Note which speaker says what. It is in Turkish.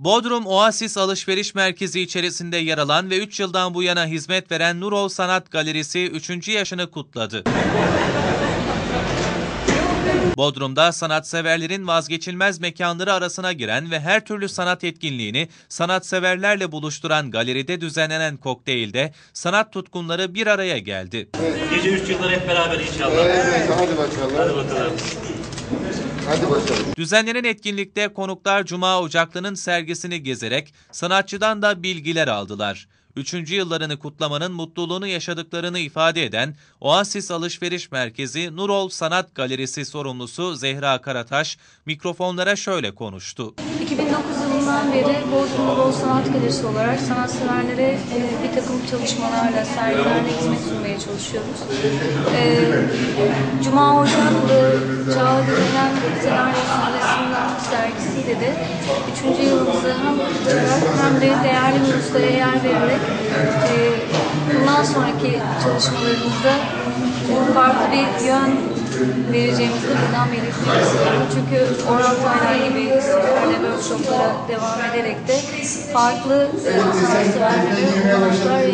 Speaker 1: Bodrum Oasis Alışveriş Merkezi içerisinde yer alan ve 3 yıldan bu yana hizmet veren Nurol Sanat Galerisi 3. yaşını kutladı. Bodrum'da sanatseverlerin vazgeçilmez mekanları arasına giren ve her türlü sanat etkinliğini sanatseverlerle buluşturan galeride düzenlenen kokteylde sanat tutkunları bir araya geldi.
Speaker 2: Gece 3 yıldır hep beraber inşallah.
Speaker 3: Evet hadi bakalım.
Speaker 2: Hadi bakalım.
Speaker 3: Hadi bakalım.
Speaker 1: Düzenlenen etkinlikte konuklar Cuma Ocaklı'nın sergisini gezerek sanatçıdan da bilgiler aldılar. Üçüncü yıllarını kutlamanın mutluluğunu yaşadıklarını ifade eden Oasis Alışveriş Merkezi Nurol Sanat Galerisi sorumlusu Zehra Karataş mikrofonlara şöyle konuştu.
Speaker 4: 2009 yılından beri Bodrum Nurol Sanat Galerisi olarak sanatseverlere e, bir takım çalışmalarla, sergilerle hizmet sunmaya çalışıyoruz. E, Cuma Ocaklı Çağ Dönülen Senaryosu resimler sergisiyle de 3. yılımızı hem kutlayarak hem de değerli virüslere yer vererek e, bundan sonraki çalışmalarımızda farklı bir yön vereceğimizi de buradan belirtmek istiyorum. Çünkü Oral Taylan gibi isimlerle workshoplara devam ederek de farklı e, sanatseverlere ve imkanlar vermeye çalışıyoruz.